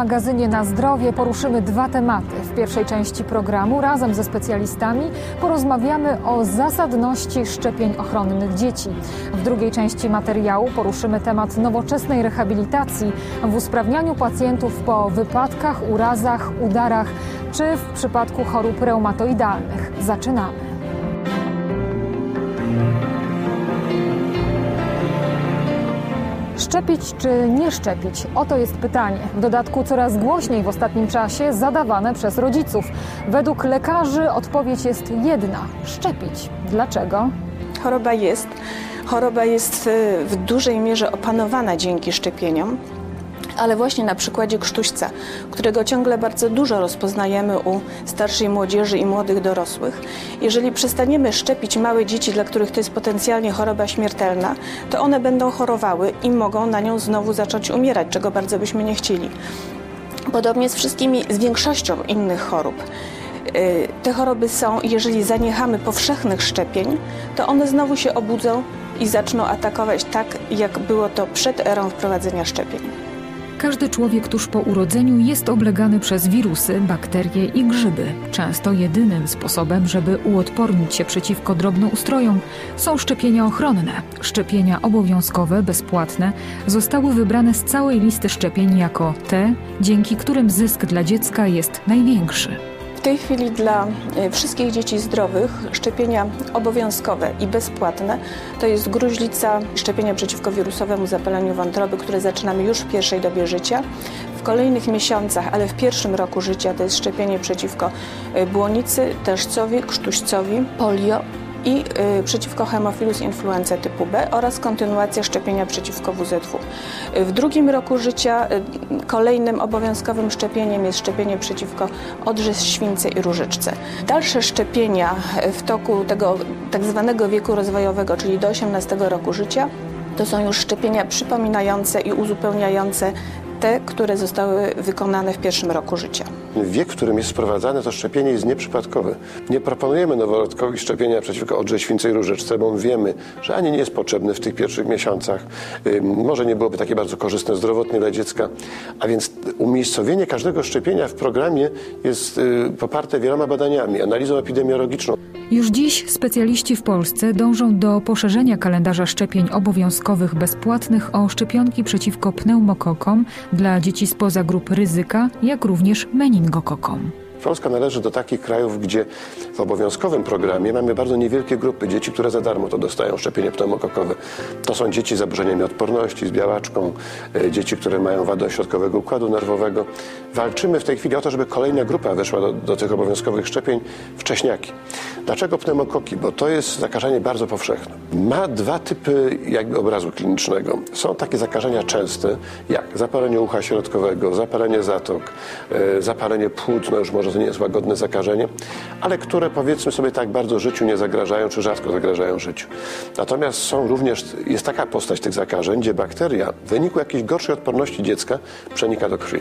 magazynie na zdrowie poruszymy dwa tematy. W pierwszej części programu razem ze specjalistami porozmawiamy o zasadności szczepień ochronnych dzieci. W drugiej części materiału poruszymy temat nowoczesnej rehabilitacji w usprawnianiu pacjentów po wypadkach, urazach, udarach czy w przypadku chorób reumatoidalnych. Zaczynamy. Szczepić czy nie szczepić? Oto jest pytanie. W dodatku coraz głośniej w ostatnim czasie zadawane przez rodziców. Według lekarzy odpowiedź jest jedna: szczepić. Dlaczego? Choroba jest. Choroba jest y, w dużej mierze opanowana dzięki szczepieniom ale właśnie na przykładzie krztuśca, którego ciągle bardzo dużo rozpoznajemy u starszej młodzieży i młodych dorosłych. Jeżeli przestaniemy szczepić małe dzieci, dla których to jest potencjalnie choroba śmiertelna, to one będą chorowały i mogą na nią znowu zacząć umierać, czego bardzo byśmy nie chcieli. Podobnie z wszystkimi, z większością innych chorób. Y, te choroby są, jeżeli zaniechamy powszechnych szczepień, to one znowu się obudzą i zaczną atakować tak, jak było to przed erą wprowadzenia szczepień. Każdy człowiek tuż po urodzeniu jest oblegany przez wirusy, bakterie i grzyby. Często jedynym sposobem, żeby uodpornić się przeciwko drobnoustrojom są szczepienia ochronne. Szczepienia obowiązkowe, bezpłatne zostały wybrane z całej listy szczepień jako te, dzięki którym zysk dla dziecka jest największy. W tej chwili dla e, wszystkich dzieci zdrowych szczepienia obowiązkowe i bezpłatne to jest gruźlica, szczepienia przeciwko wirusowemu zapaleniu wątroby, które zaczynamy już w pierwszej dobie życia. W kolejnych miesiącach, ale w pierwszym roku życia to jest szczepienie przeciwko e, błonicy, teszcowi, krztuścowi, polio i y, przeciwko hemofilus influenza typu B oraz kontynuacja szczepienia przeciwko WZW. W drugim roku życia y, kolejnym obowiązkowym szczepieniem jest szczepienie przeciwko odrze śwince i różyczce. Dalsze szczepienia w toku tego tak zwanego wieku rozwojowego, czyli do 18 roku życia, to są już szczepienia przypominające i uzupełniające te, które zostały wykonane w pierwszym roku życia. Wiek, w którym jest wprowadzane to szczepienie jest nieprzypadkowy. Nie proponujemy noworodkowi szczepienia przeciwko odrze śwince i różyczce, bo wiemy, że ani nie jest potrzebny w tych pierwszych miesiącach, może nie byłoby takie bardzo korzystne zdrowotnie dla dziecka, a więc umiejscowienie każdego szczepienia w programie jest y, poparte wieloma badaniami, analizą epidemiologiczną. Już dziś specjaliści w Polsce dążą do poszerzenia kalendarza szczepień obowiązkowych bezpłatnych o szczepionki przeciwko pneumokokom dla dzieci spoza grup ryzyka, jak również meningokokom. Polska należy do takich krajów, gdzie w obowiązkowym programie mamy bardzo niewielkie grupy dzieci, które za darmo to dostają szczepienie pneumokokowe. To są dzieci z zaburzeniami odporności, z białaczką, e, dzieci, które mają wadę ośrodkowego układu nerwowego. Walczymy w tej chwili o to, żeby kolejna grupa weszła do, do tych obowiązkowych szczepień, wcześniaki. Dlaczego pneumokoki? Bo to jest zakażenie bardzo powszechne. Ma dwa typy jakby obrazu klinicznego. Są takie zakażenia częste, jak zapalenie ucha środkowego, zapalenie zatok, e, zapalenie płuc, no już może to nie jest łagodne zakażenie, ale które powiedzmy sobie tak bardzo życiu nie zagrażają, czy rzadko zagrażają życiu. Natomiast są również, jest taka postać tych zakażeń, gdzie bakteria w wyniku jakiejś gorszej odporności dziecka przenika do krwi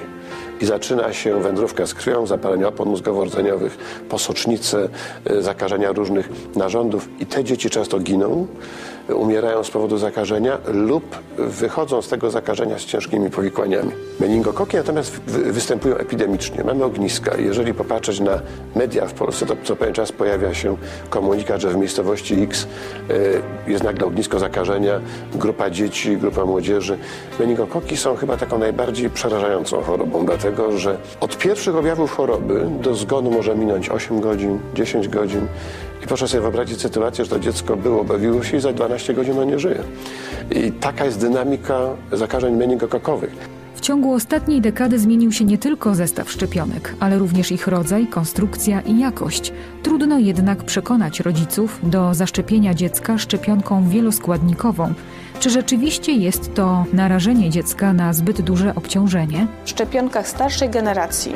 i zaczyna się wędrówka z krwią, zapalenie opon mózgowo-rdzeniowych, posocznice, y, zakażenia różnych narządów i te dzieci często giną umierają z powodu zakażenia lub wychodzą z tego zakażenia z ciężkimi powikłaniami. Meningokoki natomiast występują epidemicznie. Mamy ogniska. Jeżeli popatrzeć na media w Polsce, to co pewien czas pojawia się komunikat, że w miejscowości X e, jest nagle ognisko zakażenia, grupa dzieci, grupa młodzieży. Meningokoki są chyba taką najbardziej przerażającą chorobą, dlatego że od pierwszych objawów choroby do zgonu może minąć 8 godzin, 10 godzin. I proszę sobie wyobrazić sytuację, że to dziecko było, bawiło się i za 12 godzin ono nie żyje. I taka jest dynamika zakażeń meningokokowych. W ciągu ostatniej dekady zmienił się nie tylko zestaw szczepionek, ale również ich rodzaj, konstrukcja i jakość. Trudno jednak przekonać rodziców do zaszczepienia dziecka szczepionką wieloskładnikową. Czy rzeczywiście jest to narażenie dziecka na zbyt duże obciążenie? W szczepionkach starszej generacji,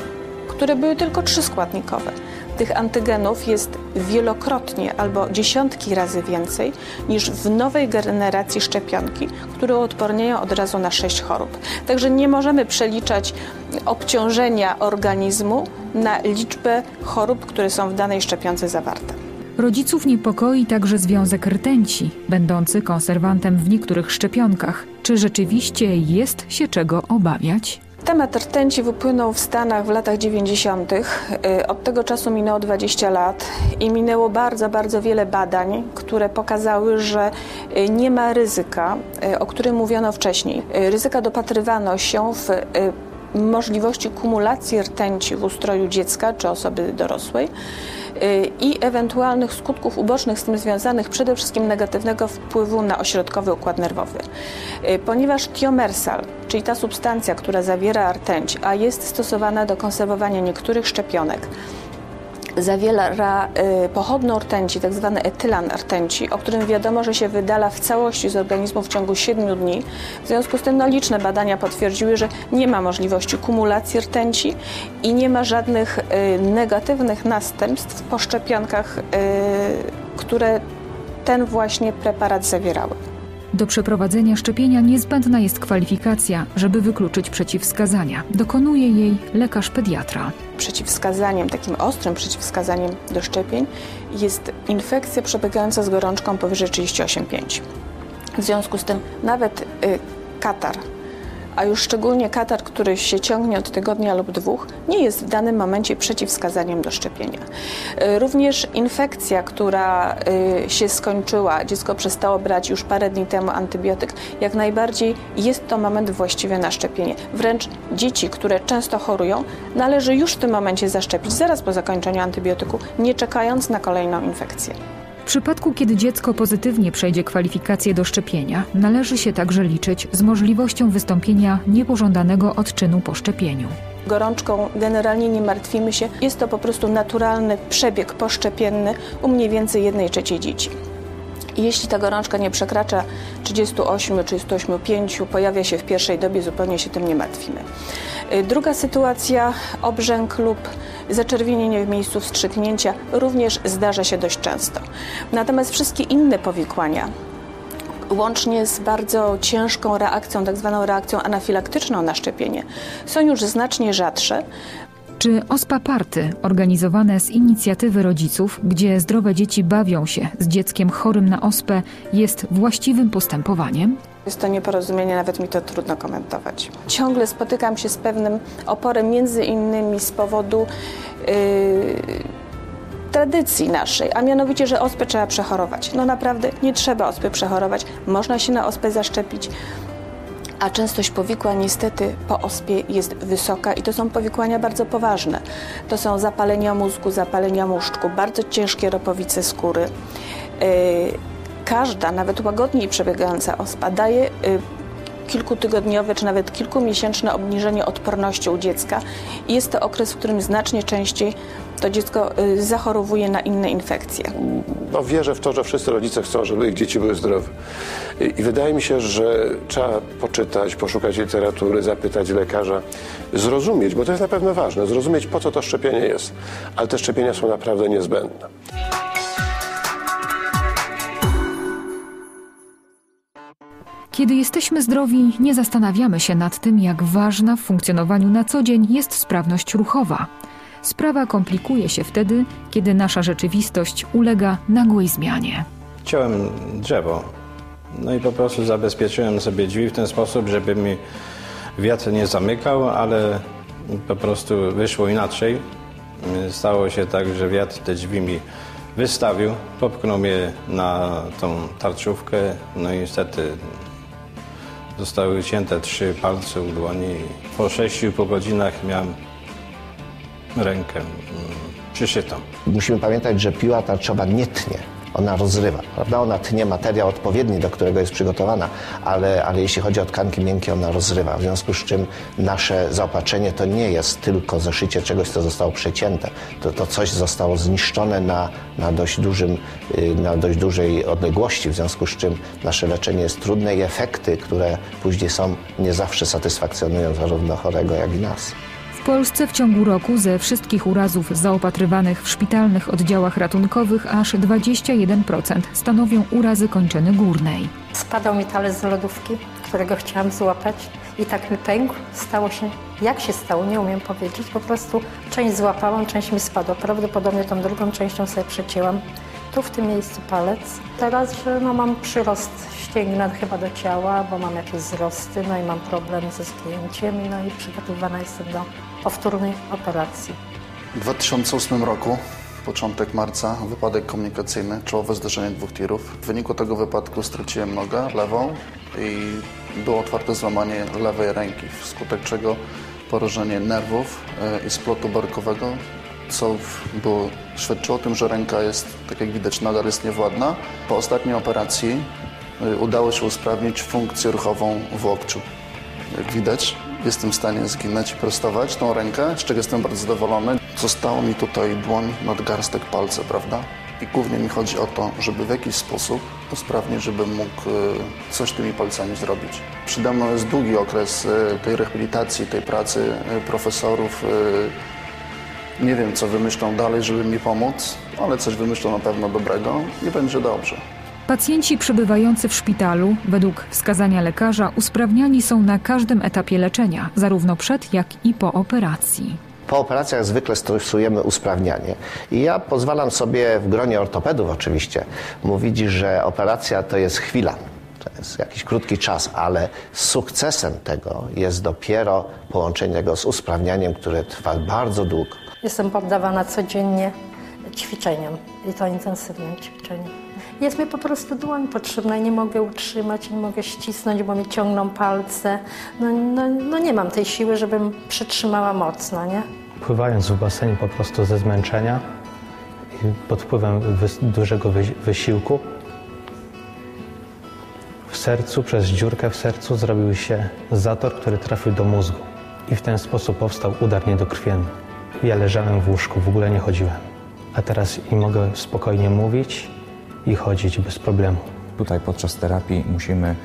które były tylko trzyskładnikowe, tych antygenów jest wielokrotnie albo dziesiątki razy więcej niż w nowej generacji szczepionki, które odporniają od razu na sześć chorób. Także nie możemy przeliczać obciążenia organizmu na liczbę chorób, które są w danej szczepionce zawarte. Rodziców niepokoi także związek rtęci, będący konserwantem w niektórych szczepionkach. Czy rzeczywiście jest się czego obawiać? Temat rtęci wypłynął w Stanach w latach 90. Y, Od tego czasu minęło 20 lat i minęło bardzo, bardzo wiele badań, które pokazały, że y, nie ma ryzyka, y, o którym mówiono wcześniej. Ryzyka dopatrywano się w możliwości kumulacji rtęci w ustroju dziecka czy osoby dorosłej i ewentualnych skutków ubocznych z tym związanych, przede wszystkim negatywnego wpływu na ośrodkowy układ nerwowy. Y, Ponieważ tiomersal, czyli ta substancja, która zawiera rtęć, a jest stosowana do konserwowania niektórych szczepionek, zawiera y, pochodną rtęci, tak zwany etylan rtęci, o którym wiadomo, że się wydala w całości z organizmu w ciągu 7 dni. W związku z tym no, liczne badania potwierdziły, że nie ma możliwości kumulacji rtęci i nie ma żadnych y, negatywnych następstw po szczepionkach, y, które ten właśnie preparat zawierały. Do przeprowadzenia szczepienia niezbędna jest kwalifikacja, żeby wykluczyć przeciwwskazania. Dokonuje jej lekarz pediatra. Przeciwwskazaniem, takim ostrym przeciwwskazaniem do szczepień jest infekcja przebiegająca z gorączką powyżej 38,5. W związku z tym nawet y, katar, a już szczególnie katar, który się ciągnie od tygodnia lub dwóch, nie jest w danym momencie przeciwwskazaniem do szczepienia. Y, Również infekcja, która y, się skończyła, dziecko przestało brać już parę dni temu antybiotyk, jak najbardziej jest to moment właściwy na szczepienie. Wręcz dzieci, które często chorują, należy już w tym momencie zaszczepić, zaraz po zakończeniu antybiotyku, nie czekając na kolejną infekcję. W przypadku, kiedy dziecko pozytywnie przejdzie kwalifikację do szczepienia, należy się także liczyć z możliwością wystąpienia niepożądanego odczynu po szczepieniu. Gorączką generalnie nie martwimy się. Jest to po prostu naturalny przebieg poszczepienny u mniej więcej 1 trzeciej dzieci. Jeśli ta gorączka nie przekracza 38, 38,5, pojawia się w pierwszej dobie, zupełnie się tym nie martwimy. Y, Druga sytuacja, obrzęk lub zaczerwienienie w miejscu wstrzyknięcia również zdarza się dość często. Natomiast wszystkie inne powikłania, łącznie z bardzo ciężką reakcją, tak zwaną reakcją anafilaktyczną na szczepienie, są już znacznie rzadsze. Czy OSPA Party, organizowane z inicjatywy rodziców, gdzie zdrowe dzieci bawią się z dzieckiem chorym na ospę, jest właściwym postępowaniem? Jest to nieporozumienie, nawet mi to trudno komentować. Ciągle spotykam się z pewnym oporem, między innymi z powodu yy, tradycji naszej, a mianowicie, że ospę trzeba przechorować. No naprawdę nie trzeba ospy przechorować, można się na ospę zaszczepić. A częstość powikłań niestety po ospie jest wysoka i to są powikłania bardzo poważne. To są zapalenia mózgu, zapalenia muszczku, bardzo ciężkie ropowice skóry. Yy, każda, nawet łagodniej przebiegająca ospa daje y, kilkutygodniowe czy nawet kilkumiesięczne obniżenie odporności u dziecka. Jest to okres, w którym znacznie częściej to dziecko y, zachorowuje na inne infekcje. No, wierzę w to, że wszyscy rodzice chcą, żeby ich dzieci były zdrowe. I wydaje mi się, że trzeba poczytać, poszukać literatury, zapytać lekarza, zrozumieć, bo to jest na pewno ważne, zrozumieć po co to szczepienie jest. Ale te szczepienia są naprawdę niezbędne. Kiedy jesteśmy zdrowi, nie zastanawiamy się nad tym, jak ważna w funkcjonowaniu na co dzień jest sprawność ruchowa. Sprawa komplikuje się wtedy, kiedy nasza rzeczywistość ulega nagłej zmianie. Ciąłem drzewo. No i po prostu zabezpieczyłem sobie drzwi w ten sposób, żeby mi wiatr nie zamykał, ale po prostu wyszło inaczej. Stało się tak, że wiatr te drzwi mi wystawił, popchnął mnie na tą tarczówkę, no i niestety zostały wycięte trzy palce u dłoni. Po 6,5 godzinach miałem rękę mm, przyszytą. Musimy pamiętać, że piła tarczowa nie tnie. Ona rozrywa, prawda? Ona tnie materiał odpowiedni, do którego jest przygotowana, ale, ale jeśli chodzi o tkanki miękkie, ona rozrywa. W związku z czym nasze zaopatrzenie to nie jest tylko zaszycie czegoś, co zostało przecięte. To, to coś zostało zniszczone na, na, dość dużym, y, na dość dużej odległości, w związku z czym nasze leczenie jest trudne i efekty, które później są, nie zawsze satysfakcjonują zarówno chorego, jak i nas. Polsce w ciągu roku ze wszystkich urazów zaopatrywanych w szpitalnych oddziałach ratunkowych aż 21% stanowią urazy kończyny górnej. Spadał mi talerz z lodówki, którego chciałam złapać i tak mi pękł. Stało się, jak się stało, nie umiem powiedzieć. Po prostu część złapałam, część mi spadła. Prawdopodobnie tą drugą częścią sobie przecięłam tu w tym miejscu palec. Teraz, że no, mam przyrost ścięgna chyba do ciała, bo mam jakieś wzrosty, no i mam problem ze zgięciem, no i przygotowywana jestem do powtórnej operacji. W 2008 roku, początek marca, wypadek komunikacyjny, czołowe zderzenie dwóch tirów. W wyniku tego wypadku straciłem nogę lewą i było otwarte złamanie lewej ręki, wskutek czego porażenie nerwów e, i splotu barkowego, co było, świadczyło o tym, że ręka jest, tak jak widać, nadal jest niewładna. Po ostatniej operacji e, udało się usprawnić funkcję ruchową w łokciu. Jak widać, jestem w stanie zginąć i prostować tą rękę, z czego jestem bardzo zadowolony. Zostało mi tutaj dłoń, nadgarstek, palce, prawda? I głównie mi chodzi o to, żeby w jakiś sposób usprawnić, żebym mógł e, coś tymi palcami zrobić. Przede mną jest długi okres e, tej rehabilitacji, tej pracy e, profesorów. Nie wiem, co wymyślą dalej, żeby mi pomóc, ale coś wymyślą na pewno dobrego i będzie dobrze. Pacjenci przebywający w szpitalu, według wskazania lekarza, usprawniani są na każdym etapie leczenia, zarówno przed, jak i po operacji. Po operacjach zwykle stosujemy usprawnianie. I ja pozwalam sobie w gronie ortopedów oczywiście mówić, że operacja to jest chwila. To jest jakiś krótki czas, ale sukcesem tego jest dopiero połączenie go z usprawnianiem, które trwa bardzo długo. Jestem poddawana codziennie ćwiczeniom i to intensywnym ćwiczeniom. Jest mi po prostu dłoń potrzebna i nie mogę utrzymać, nie mogę ścisnąć, bo mi ciągną palce. No, no, no nie mam tej siły, żebym przytrzymała mocno, nie? Pływając w basenie po prostu ze zmęczenia i pod wpływem dużego wysi- wysiłku w sercu, przez dziurkę w sercu zrobił się zator, który trafił do mózgu i w ten sposób powstał udar niedokrwienny. Ja leżałem w łóżku, w ogóle nie chodziłem, a teraz i mogę spokojnie mówić i chodzić bez problemu. Tutaj podczas terapii musimy y,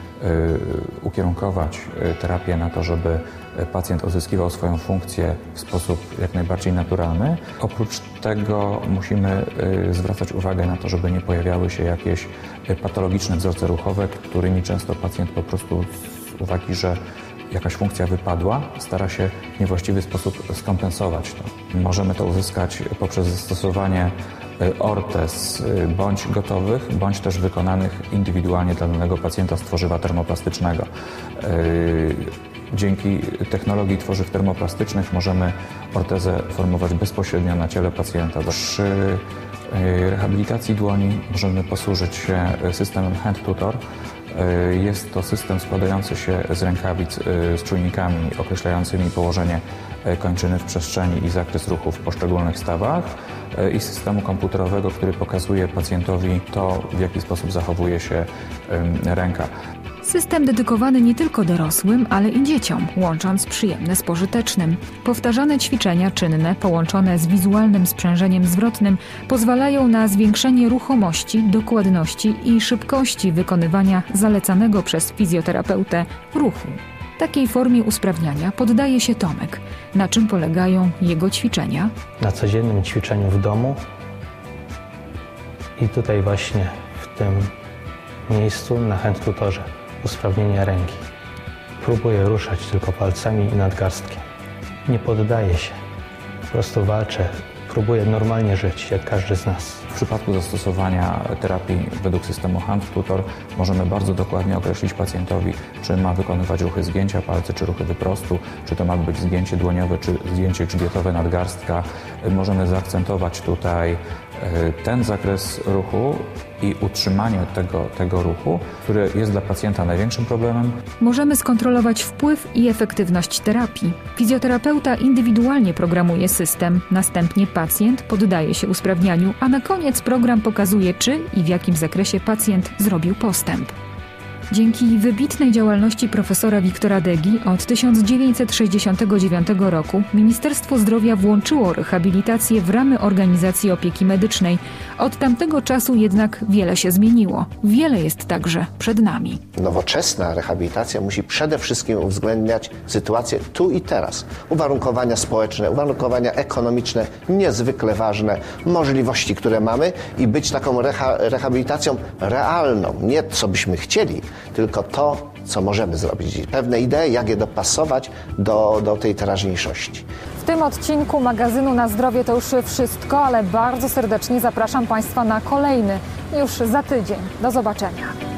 ukierunkować y, terapię na to, żeby pacjent odzyskiwał swoją funkcję w sposób jak najbardziej naturalny. Oprócz tego musimy y, zwracać uwagę na to, żeby nie pojawiały się jakieś patologiczne wzorce ruchowe, którymi często pacjent po prostu z uwagi, że jakaś funkcja wypadła, stara się w niewłaściwy sposób skompensować to. Możemy to uzyskać poprzez zastosowanie ortez y, bądź gotowych, bądź też wykonanych indywidualnie dla danego pacjenta z tworzywa termoplastycznego. Y, Dzięki technologii tworzyw termoplastycznych możemy ortezę formować bezpośrednio na ciele pacjenta. Przy y, rehabilitacji dłoni możemy posłużyć się systemem Hand Tutor. Y, Jest to system składający się z rękawic y, z czujnikami określającymi położenie y, kończyny w przestrzeni i zakres ruchu w poszczególnych stawach i systemu komputerowego, który pokazuje pacjentowi to, w jaki sposób zachowuje się ręka. System dedykowany nie tylko dorosłym, ale i dzieciom, łącząc przyjemne z pożytecznym. Powtarzane ćwiczenia czynne, połączone z wizualnym sprzężeniem zwrotnym, pozwalają na zwiększenie ruchomości, dokładności i szybkości wykonywania zalecanego przez fizjoterapeutę ruchu. Takiej formie usprawniania poddaje się Tomek. Na czym polegają jego ćwiczenia? na codziennym ćwiczeniu w domu i tutaj właśnie w tym miejscu na hand tutorze usprawnienia ręki. Próbuję ruszać tylko palcami i nadgarstkiem. Nie poddaję się, po prostu walczę, próbuję normalnie żyć, jak każdy z nas. Przypadku zastosowania terapii według systemu Hand Tutor możemy bardzo dokładnie określić pacjentowi, czy ma wykonywać ruchy zgięcia palcy, czy ruchy wyprostu, czy to ma być zgięcie dłoniowe, czy zgięcie grzbietowe nadgarstka. Możemy zaakcentować tutaj e, ten zakres ruchu i utrzymanie tego, tego ruchu, który jest dla pacjenta największym problemem, Możemy skontrolować wpływ i efektywność terapii. Fizjoterapeuta indywidualnie programuje system, następnie pacjent poddaje się usprawnianiu, a na koniec program pokazuje, czy i w jakim zakresie pacjent zrobił postęp. Dzięki wybitnej działalności profesora Wiktora Degi od 1969 roku Ministerstwo Zdrowia włączyło rehabilitację w ramy organizacji opieki medycznej. Od tamtego czasu jednak wiele się zmieniło. Wiele jest także przed nami. Nowoczesna rehabilitacja musi przede wszystkim uwzględniać sytuację tu i teraz. Uwarunkowania społeczne, uwarunkowania ekonomiczne, niezwykle ważne, możliwości, które mamy i być taką reha rehabilitacją realną. Nie co byśmy chcieli, tylko to, co możemy zrobić. Pewne idee, jak je dopasować do, do tej teraźniejszości. W tym odcinku magazynu Na Zdrowie to już wszystko, ale bardzo serdecznie zapraszam Państwa na kolejny już za tydzień. Do zobaczenia.